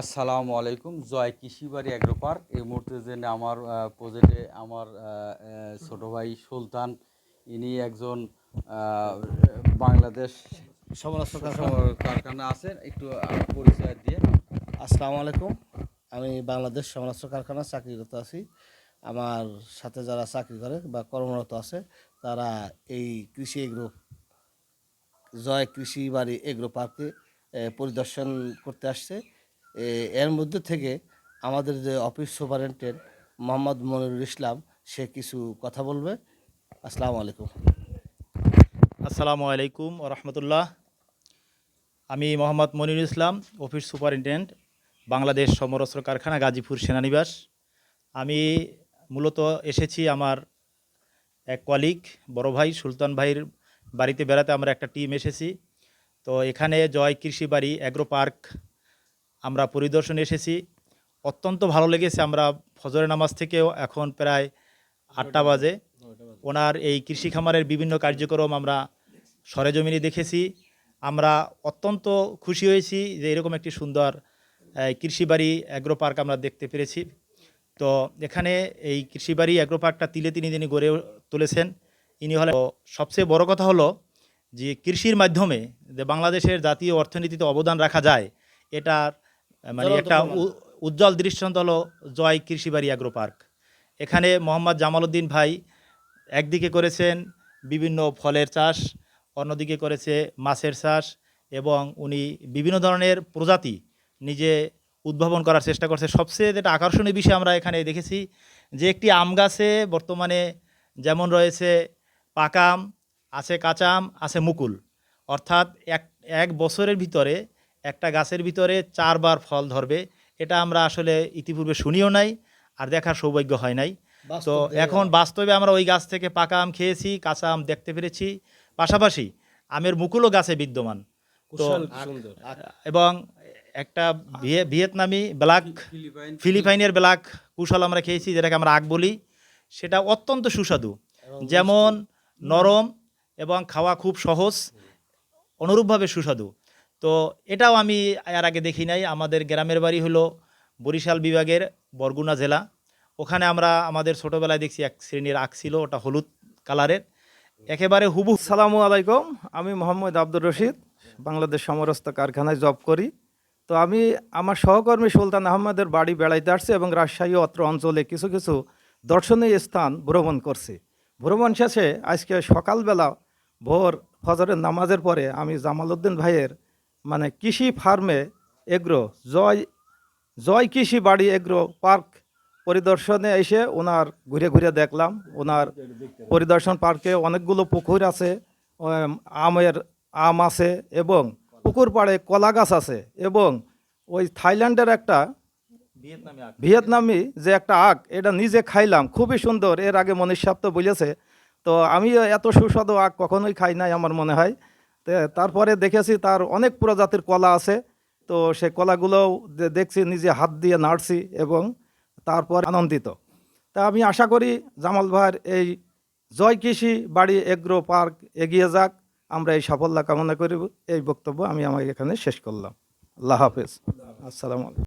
আসসালামু আলাইকুম। জয় কৃষিবাড়ি অ্যাগ্রো পার্ক। এই মুহূর্তে যে আমার প্রজেক্টে আমার ছোট ভাই সুলতান ইনি একজন বাংলাদেশ কারখানা। আছেন। একটু পরিচয় দিয়ে। আসসালামু আলাইকুম। আমি বাংলাদেশ সমরাস্ত্র কারখানা চাকরিরত আছি। আমার সাথে যারা চাকরি করে বা কর্মরত আছে তারা এই কৃষি এগ্রো জয় কৃষি বাড়ি এগ্রো পার্কে পরিদর্শন করতে আসছে। এর মধ্যে থেকে আমাদের যে অফিস সুপারিনটেন্ডেন্ট মোহাম্মদ মনিরুল ইসলাম, সে কিছু কথা বলবে। আসসালামু আলাইকুম। আসসালামু আলাইকুম রহমতুল্লাহ। আমি মোহাম্মদ মনিরুল ইসলাম, অফিস সুপারিনটেন্ডেন্ট, বাংলাদেশ সমরস্ত্র কারখানা, গাজীপুর সেনানিবাস। আমি মূলত এসেছি আমার এক কলিগ বড় ভাই সুলতান ভাইয়ের বাড়িতে বেড়াতে আমরা একটা টিম এসেছি। তো এখানে জয় কৃষি বাড়ি অ্যাগ্রো পার্ক আমরা পরিদর্শনে এসেছি। অত্যন্ত ভালো লেগেছে আমরা ফজরের নামাজ থেকেও এখন প্রায় আটটা বাজে। ওনার এই কৃষি খামারের বিভিন্ন কার্যক্রম আমরা সরেজমিনে দেখেছি। আমরা অত্যন্ত খুশি হয়েছি যে এরকম একটি সুন্দর কৃষি বাড়ি অ্যাগ্রো পার্ক আমরা দেখতে পেরেছি। তো এখানে এই কৃষি বাড়ি অ্যাগ্রো পার্কটা তিলে তিনি তিনি গড়ে তুলেছেন। ইনি হলেন তো সবচেয়ে বড় কথা হলো যে কৃষির মাধ্যমে যে বাংলাদেশের জাতীয় অর্থনীতিতে অবদান রাখা যায়, এটার মানে একটা উ- উজ্জ্বল দৃষ্টান্ত হলো জয় কৃষিবাড়ি অ্যাগ্রো পার্ক এখানে মোহাম্মদ জামালউদ্দিন ভাই একদিকে করেছেন বিভিন্ন ফলের চাষ অন্যদিকে করেছে মাছের চাষ এবং উনি বিভিন্ন ধরনের প্রজাতি নিজে উদ্ভাবন করার চেষ্টা করছে। সবচেয়ে যেটা আকর্ষণীয় বিষয় আমরা এখানে দেখেছি যে একটি আম গাছে বর্তমানে যেমন রয়েছে পাকা আম আছে কাঁচা আম আছে মুকুল। অর্থাৎ এক এক বছরের ভিতরে একটা গাছের ভিতরে চারবার ফল ধরবে। এটা আমরা আসলে ইতিপূর্বে শুনিও নাই আর দেখার সৌভাগ্য হয় নাই। তো এখন বাস্তবে আমরা ওই গাছ থেকে পাকা আম খেয়েছি কাঁচা আম দেখতে পেরেছি। পাশাপাশি আমের মুকুলও গাছে বিদ্যমান। তো এবং একটা ভিয়ে- ভিয়েতনামি ব্ল্যাক ফিলিপাইনের ব্ল্যাক কুশল আমরা খেয়েছি যেটাকে আমরা আগ বলি। সেটা অত্যন্ত সুস্বাদু। যেমন নরম এবং খাওয়া খুব সহজ অনুরূপভাবে সুস্বাদু। তো এটাও আমি এর আগে দেখি নাই। আমাদের গ্রামের বাড়ি হলো বরিশাল বিভাগের বরগুনা জেলা। ওখানে আমরা আমাদের ছোটোবেলায় দেখছি এক শ্রেণির আখ ছিল, ওটা হলুদ কালারের। একেবারে হুবু সালামু আলাইকুম, আমি মোহাম্মদ আব্দুর রশিদ, বাংলাদেশ সমরস্ত কারখানায় জব করি। তো আমি আমার সহকর্মী সুলতান আহমদের বাড়ি বেড়াইতে আসছি এবং রাজশাহী অত্র অঞ্চলে কিছু কিছু দর্শনীয় স্থান ভ্রমণ করছি। ভ্রমণ শেষে আজকে সকালবেলা ভোর ফজরের নামাজের পরে আমি জামালউদ্দিন ভাইয়ের মানে কৃষি ফার্মে এগ্রো জয় জয় কৃষি বাড়ি এগ্রো পার্ক পরিদর্শনে এসে ওনার ঘুরে ঘুরে দেখলাম। ওনার পরিদর্শন পার্কে অনেকগুলো পুকুর আছে আমের আম আছে এবং পুকুর পাড়ে কলা গাছ আছে এবং ওই থাইল্যান্ডের একটা ভিয়েতনামি যে একটা আখ এটা নিজে খাইলাম। খুবই সুন্দর। এর আগে মনীষ সাহ তো বলেছে তো আমি এত সুস্বাদু আখ কখনোই খাই নাই আমার মনে হয়। তারপরে দেখেছি তার অনেক প্রজাতির কলা আছে। তো সে কলাগুলোও দেখছি, নিজে হাত দিয়ে নাড়ছি এবং তারপর আনন্দিত। তা আমি আশা করি জামাল ভাইয়ের এই জয় কৃষি বাড়ি এগ্রো পার্ক এগিয়ে যাক। আমরা এই সাফল্য কামনা করি। এই বক্তব্য আমি আমার এখানে শেষ করলাম। আল্লাহ হাফেজ। আসসালামু আলাইকুম।